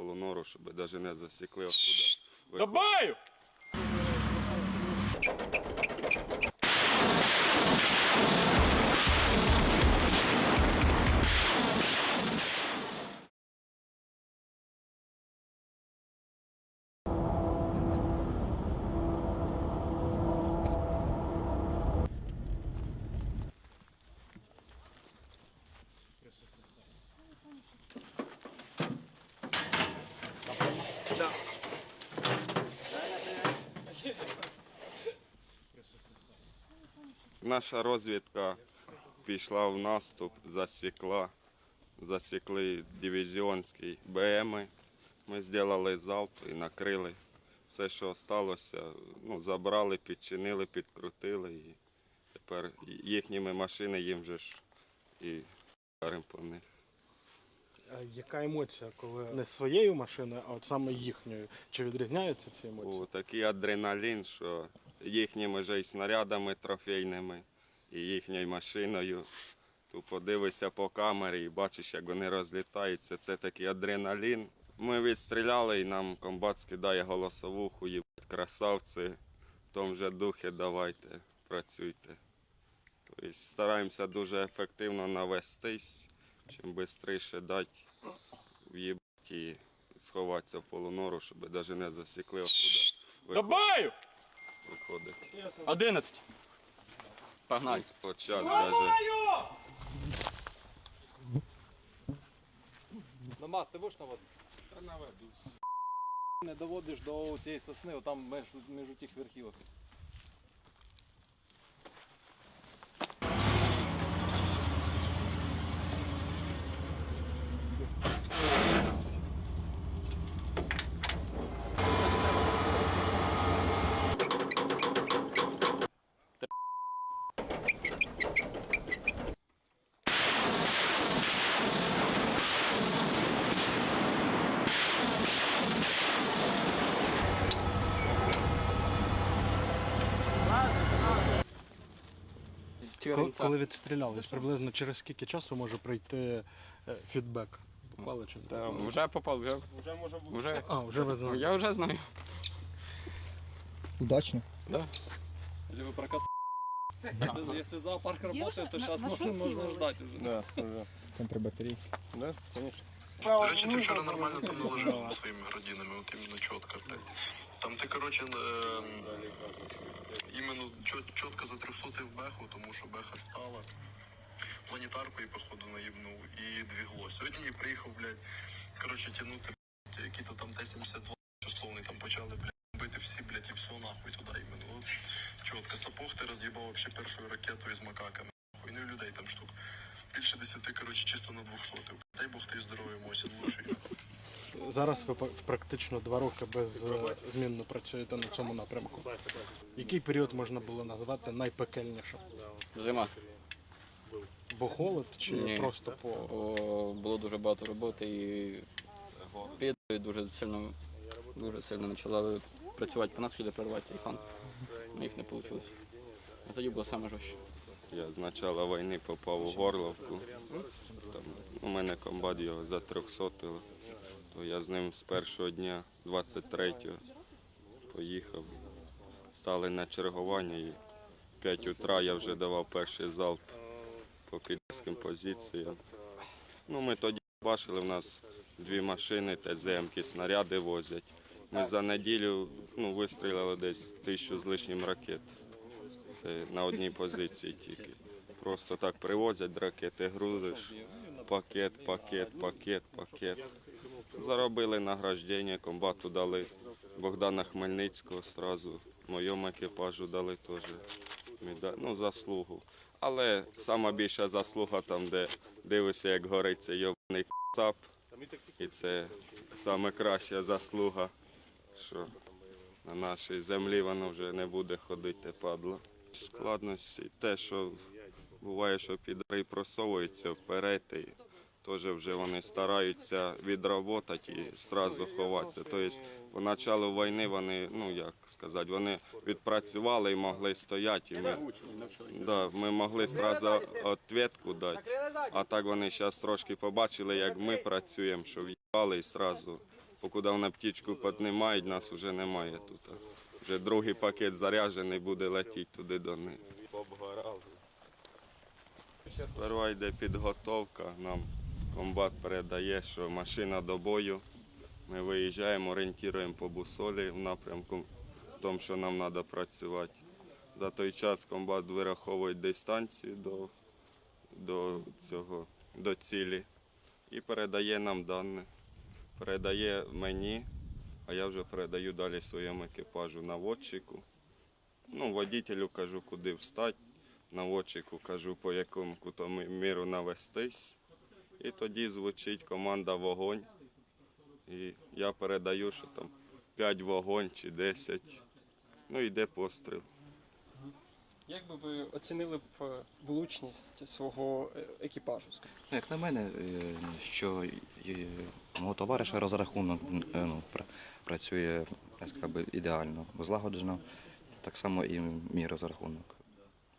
полунору, щоб навіть не засікли откуда. Добаю! Наша розвідка пішла в наступ, засікла, засікли дивізіонський БМ. Ми зробили залп і накрили. Все, що залишилося, ну, забрали, підчинили, підкрутили. І тепер їхніми машини їм же ж і вдаримо по них. А яка емоція, коли не своєю машиною, а от саме їхньою? Чи відрізняються ці емоції? О, такий адреналін, що їхніми же й снарядами трофейними, і їхньою машиною. Ту подивишся по камері і бачиш, як вони розлітаються. Це такий адреналін. Ми відстріляли і нам комбат скидає голосовуху, їбать, красавці. В тому же духі давайте, працюйте. Тобто стараємося дуже ефективно навестись, чим швидше дати в'їбать і сховатися в полунору, щоб навіть не засікли, Добаю! Виходить. 11. Погнали. От час даже. Намаз, ти будеш наводити? Та наведу. Не доводиш до цієї сосни, там між, між тих верхівок. Коли, коли відстрілялись, приблизно через скільки часу може прийти е, фідбек? Попали чи не? Та попали? вже попав, вже, Вже може бути. вже. А, вже ви знаєте. Я вже знаю. Удачно. Либо прокат. Если, если зоопарк работает, то сейчас можно, можно ждать уже. Да, вже. Там. Да, конечно. До речі, ти вчора нормально там наложив своїми градинами, от іменно чітко, блядь. Там ти, коротше, е, іменно чітко за 300 в беху, тому що беха стала. Планетарку і походу наїбнув і двігло. Сьогодні я приїхав, блядь, коротше, тягнути, блядь, які-то там Т-72 условний, там почали, блядь, бити всі, блядь, і все нахуй туди іменно. От, чітко. Сапог ти роз'їбав вообще першою ракетою з макаками. Нахуй. Ну і людей там штук. Більше десяти, коротше, чисто на 200. Дай Бог ти здоров'я, Мосін, лучший. Зараз ви практично два роки беззмінно працюєте на цьому напрямку. Який період можна було назвати найпекельнішим? Зима. Бо холод чи Ні. просто по Бо було дуже багато роботи і піди дуже сильно, дуже сильно почали працювати по нас, хотіли прорвати цей фан. У них не вийшло. А тоді було саме жорстче. Я з початку війни попав у Горловку. Там, у мене комбат його затрьохсотило. То я з ним з першого дня, 23-го, поїхав. Стали на чергування і в 5 утра я вже давав перший залп по підерським позиціям. Ну, ми тоді бачили, в нас дві машини, ТЗМки, снаряди возять. Ми за неділю ну, вистрілили десь тисячу з лишнім ракет. Це на одній позиції тільки. Просто так привозять ракети, грузиш, пакет, пакет, пакет, пакет. Заробили награждення, комбату дали Богдана Хмельницького сразу, моєму екіпажу дали теж ну, заслугу. Але сама більша заслуга там, де дивишся, як горить цей йобаний ЦАП. І це саме краща заслуга, що на нашій землі воно вже не буде ходити, падло. Складності те, що буває, що підари просовуються вперед, і теж вже вони стараються відработати і одразу ховатися. Тобто, по початку війни вони, ну як сказати, вони відпрацювали і могли стояти. І ми, да, ми могли одразу відповідку дати. А так вони зараз трошки побачили, як ми працюємо, що в'їбали і одразу покуди вони птічку піднімають, нас вже немає тут. Вже другий пакет заряджений буде летіти туди до них. Обгорали. Сперва йде підготовка. Нам комбат передає, що машина до бою. Ми виїжджаємо, орієнтуємо по бусолі в напрямку, в тому, що нам треба працювати. За той час комбат вираховує дистанцію до, до, цього, до цілі і передає нам дані. Передає мені, а я вже передаю далі своєму екіпажу наводчику. Ну, водителю кажу, куди встати, наводчику кажу, по якому кутоміру навестись. І тоді звучить команда вогонь. І я передаю, що там 5 вогонь чи 10. Ну, йде постріл. Як би ви оцінили б е, влучність свого е, екіпажу? Ну, Як на мене, е, що мого товариша розрахунок е, ну, працює би, ідеально, злагоджено, так само і мій розрахунок.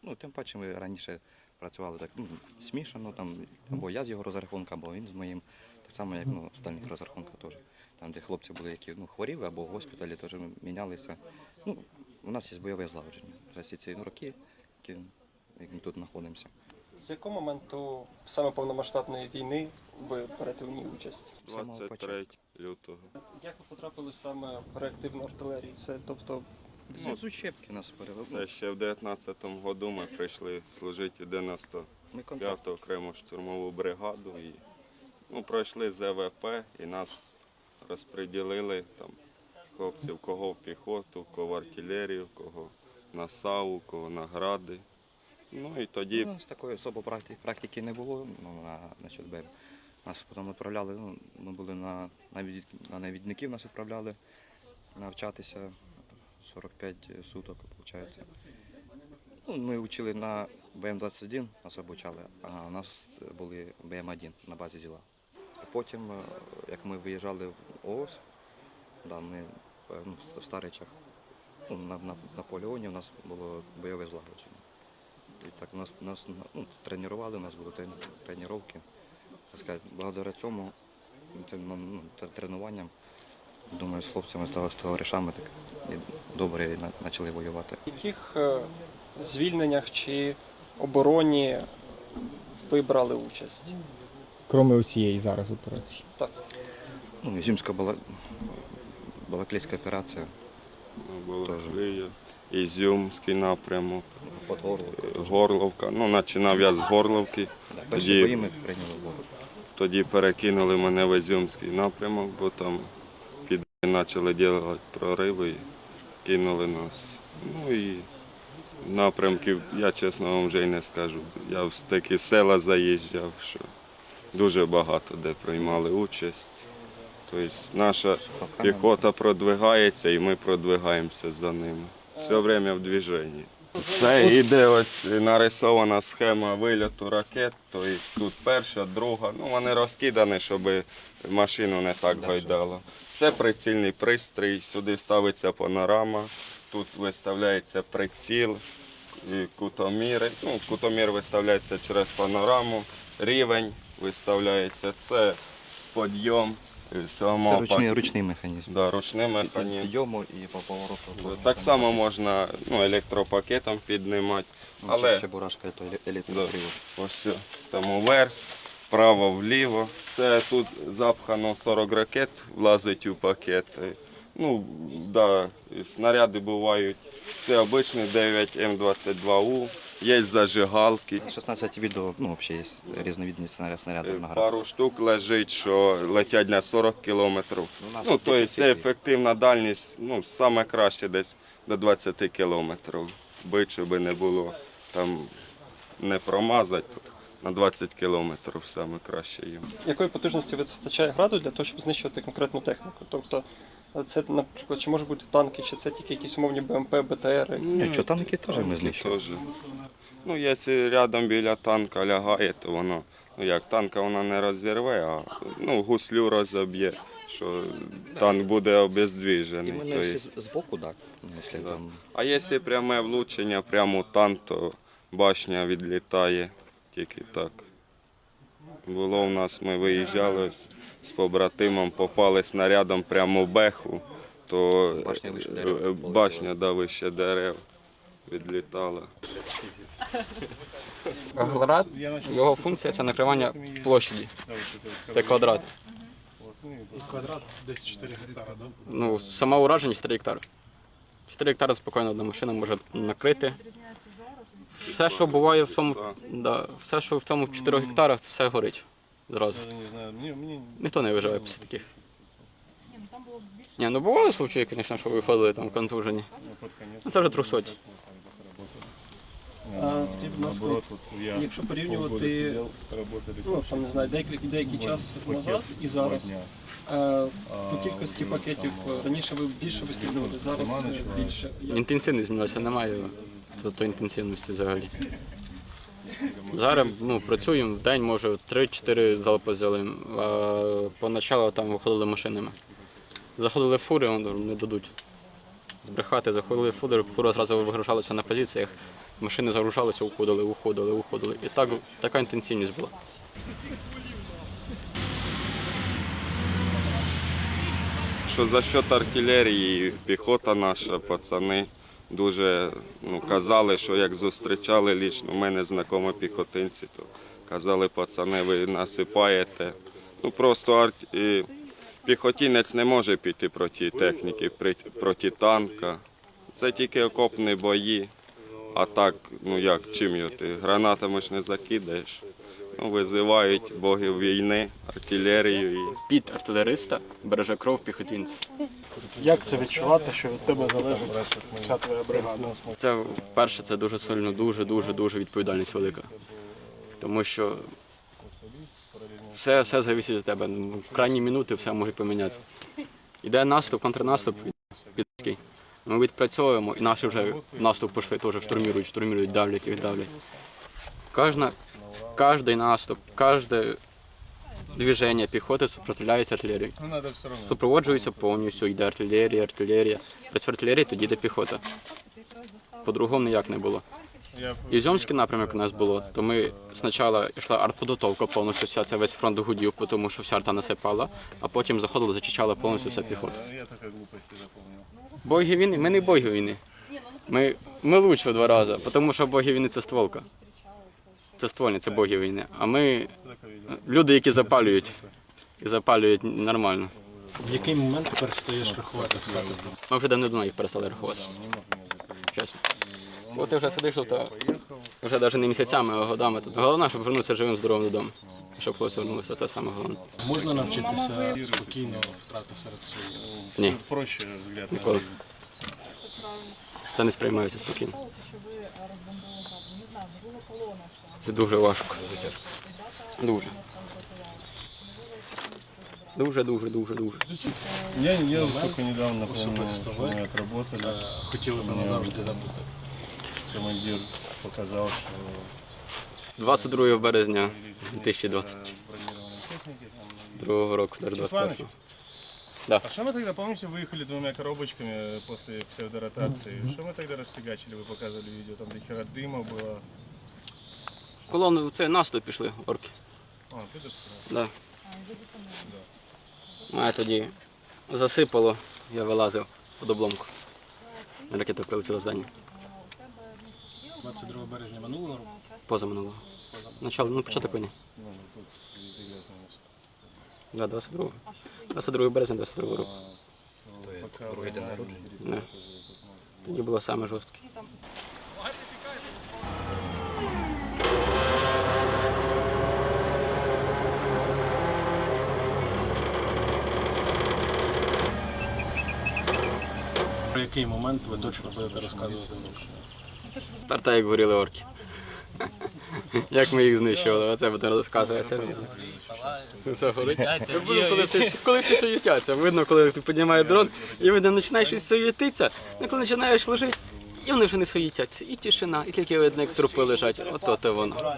Ну, тим паче ми раніше працювали так ну, смішано, там, або я з його розрахунка, або він з моїм. Так само, як ну, остальних розрахунках теж. Там, де хлопці були, які ну, хворіли або в госпіталі, теж ми мінялися. Ну, у нас є бойове злагодження за всі ці роки, які як ми тут знаходимося. З якого моменту саме повномасштабної війни ви берете в ній участь? 23 лютого. Як ви потрапили саме в реактивну артилерію? Це тобто Ну, з учебки нас перевели. Це ще в 19-му году ми прийшли служити у 95-ту окрему штурмову бригаду. І, ну, пройшли ЗВП і нас розподілили там хлопців, кого в піхоту, кого в артилерію, кого на САУ, кого на гради. Ну і тоді Ну, з такої особо практики, не було ну, на, на. Нас потім відправляли, ну, ми були на, на, на навідників, нас відправляли навчатися 45 суток, виходить. Ну, ми вчили на БМ-21, нас обучали, а у нас були БМ-1 на базі ЗІЛа. Потім, е, як ми виїжджали в ООС, да, ми е, ну, в Старичах, ну, на, на, на полігоні у нас було бойове злагодження. І так нас, нас ну, тренували, у нас були трен- тренування. Так сказати, благодаря цьому тим, ну, тренуванням, думаю, з хлопцями, з товаришами так і добре на- почали воювати. в яких е, звільненнях чи обороні ви брали участь? Кроме цієї зараз операції. Ну, Ізюмська була Балаклійська операція, Балаклія, Ізюмський напрямок, под. Горловка. Ну, починав я з Горловки, тоді- тоді перекинули мене в Ізюмський напрямок, бо там під почали робити прориви і кинули нас. Ну і напрямків, я чесно вам вже й не скажу. Я в такі села заїжджав, що дуже багато де приймали участь. Тобто наша піхота продвигається і ми продвигаємося за ними. Все время в движенні. Це йде ось нарисована схема вильоту ракет. Тобто тут перша, друга. Ну вони розкидані, щоб машину не так гойдало. Це прицільний пристрій, сюди ставиться панорама, тут виставляється приціл, і кутоміри. Ну, кутомір виставляється через панораму, рівень виставляється. Це підйом самого Це ручний, пак- ручний механізм. Да, ручний механізм. Підйому і по повороту. Так само можна ну, електропакетом піднімати. Ну, але- Чебурашка, то еле- електропривод. Ось все. там вверх, вправо, вліво. Це тут запхано 40 ракет, влазить у пакет. Ну, да, снаряди бувають. Це обичний 9 М22У, є зажигалки. 16 відео, ну, взагалі є різновидні снаряди, Е, снаряди на гра. Пару штук лежить, що летять на 40 кілометрів. Ну, то є це ефективна дальність, ну, саме краще десь до 20 кілометрів. Бить, щоб не було там не промазати, то на 20 кілометрів саме краще їм. Якої потужності вистачає граду для того, щоб знищувати конкретну техніку? Тобто е, це, наприклад, чи може бути танки, чи це тільки якісь умовні БМП, БТР? Ні, що танки теж ми знищили. Ну, якщо рядом біля танка лягає, то воно, ну як, танка вона не розірве, а ну, гуслю розоб'є, що танк буде І мене То есть- з- збоку, так. Ну, якщо Да. там А якщо пряме влучення прямо у танк, то башня відлітає тільки так. Було у нас, ми виїжджали ось з побратимом попали снарядом прямо в беху, то Башня вище е, дерев. е, башня да, вище дерев відлітала. Град, його функція це накривання площаді. Це квадрат. Квадрат десь 4 гектара, да? Ну, саме ураження 4 гектари. 4 гектари спокійно одна машина може накрити. Все, що буває в цьому, да, все, що в цьому 4 гектарах, це все горить. Зразу. Ніхто не виживе після таких. Ні, ну бували случаї, звісно, що виходили там контужені. Ну це вже трусоті. А скажіть, будь ласка, якщо порівнювати ну, там, не знаю, деякий, деякий час назад і зараз, е, по кількості пакетів е, раніше ви більше вистрілювали, зараз е, більше. Як? Інтенсивність змінилася, немає тобто інтенсивності взагалі. Зараз ну, працюємо в день, може 3-4 залпи взяли. А поначалу там виходили машинами. Заходили в фури, он, не дадуть збрехати, заходили в фури, фури зразу вигружалися на позиціях, машини загружалися, уходили, уходили, уходили. І так, така інтенсивність була. що за счет артилерії піхота наша, пацани дуже ну, казали, що як зустрічали лічно, у мене знайомі піхотинці, то казали, пацани, ви насипаєте. Ну просто арт... і піхотінець не може піти проти техніки, проти танка. Це тільки окопні бої. А так, ну як, чим його ти? Гранатами ж не закидаєш. Ну, визивають богів війни, артилерію і Під артилериста береже кров піхотінця. Як це відчувати, що від тебе залежить вся твоя бригада? Це перше, це дуже сильно, дуже, дуже, дуже відповідальність велика. Тому що все, все залежить від тебе. Ну, В крайні минути все може помінятися. Іде наступ, контрнаступ, підський. Ми відпрацьовуємо, і наші вже наступ пішли, теж штурмують, штурмують, давлять їх, давлять. Кожна, кожний наступ, кожне движення піхоти сопротивляється артилерії. Супроводжується повністю, йде артилерія, артилерія. Працює артилерія, тоді йде піхота. По-другому ніяк не було. Ізюмський напрямок у нас було, то ми спочатку йшла артподготовка повністю, вся це весь фронт гудів, тому що вся арта насипала, а потім заходили, зачищала повністю вся піхота. я така глупості запомнив. Боги війни, ми не боги війни. Ми, ми лучше в два рази, тому що боги війни це стволка. Це ствольні, це боги війни. А ми люди, які запалюють. І запалюють нормально. В який момент ти перестаєш рахувати? Ми вже давно їх перестали рахувати. Чесно. Бо ти вже сидиш то вже навіть не місяцями, а годами. Тут головне, щоб вернутися живим, здоровим додому. Щоб хлопці вернулися, це саме головне. Можна навчитися спокійно втрати серед своїх? Ні, Проще взгляд на ніколи. Це не сприймається спокійно. Це дуже важко. Дуже. Дуже, дуже, дуже, дуже. Я, я только недавно помню, мы отработали. Хотіли б назавжди забути Командир показал, что 22 березня 2022 бронированной техники там року, навіть 21. А что мы тогда, помните, выехали двумя коробочками после псевдоротации? Что мы тогда расфигачили, вы показывали видео, там до хера дыма было. Колони, це наступ пішли, орки. А, ты же Да. Мене тоді засипало, я вилазив під обломку. Ракета прилетіла в здання. 22 березня минулого року. Позаминулого. Начало, ну початок війни. ну, место. Да, 22. 22 березня 22 року. Да. Тоді було саме жорстке. Про який момент ви точно будете розказувати? Тарта, як горіли орки. Як ми їх знищували, оце буде розказувати. Це горить. Видно, коли, ти- коли всі суєтяться. Видно, коли ти піднімаєш дрон, і видно, починаєш щось суєтитися, і коли починаєш ложити, і вони вже не суєтяться. І тишина, і тільки видно, як трупи лежать. Ото то воно.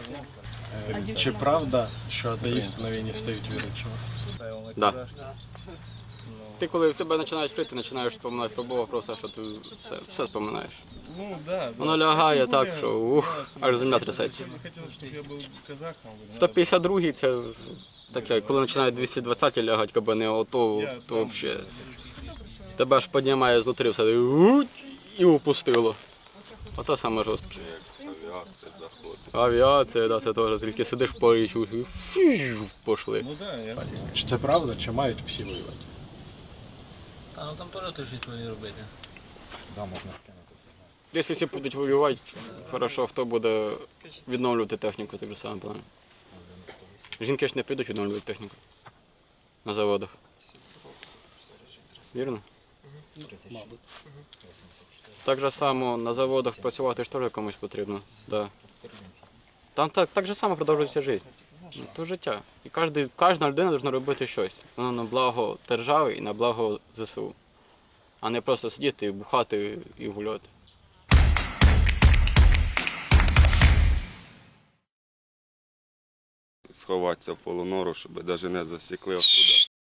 Чи правда, що атеїсти на війні стають на Да. кидаш. Ти коли в тебе починають крити, починаєш споминати про Бога, про все, що ти все, все споминаєш. Ну да. да. Воно лягає Тем более, так, що ух, да, аж земля если бы трясеться. ты хотел, чтобы я был казахом. блин, 152 це таке, коли починають 220 лягати кабани, ото я то там, взагалі. Тебе ж піднімає знутрі все і «Уть!» і упустило. Ото саме жорстке. Авіація заходить. Авіація, да, це теж тільки сидиш в полі, чуєш, і фью, пошли. Ну да, я Чи це правда, чи мають всі воювати? Та ну там теж теж не робити. Якщо всі будуть воювати, хорошо, хто буде відновлювати техніку, так же саме плану. Жінки ж не підуть відновлювати техніку на заводах. Вірно? Так же само на заводах працювати ж теж комусь потрібно. Да. Там так, так же само продовжується життя. Ну, То життя. І кожен, кожна людина повинна робити щось. Воно на благо держави і на благо ЗСУ. А не просто сидіти, бухати і гуляти. Сховатися в полунору, щоб навіть не засікли откуда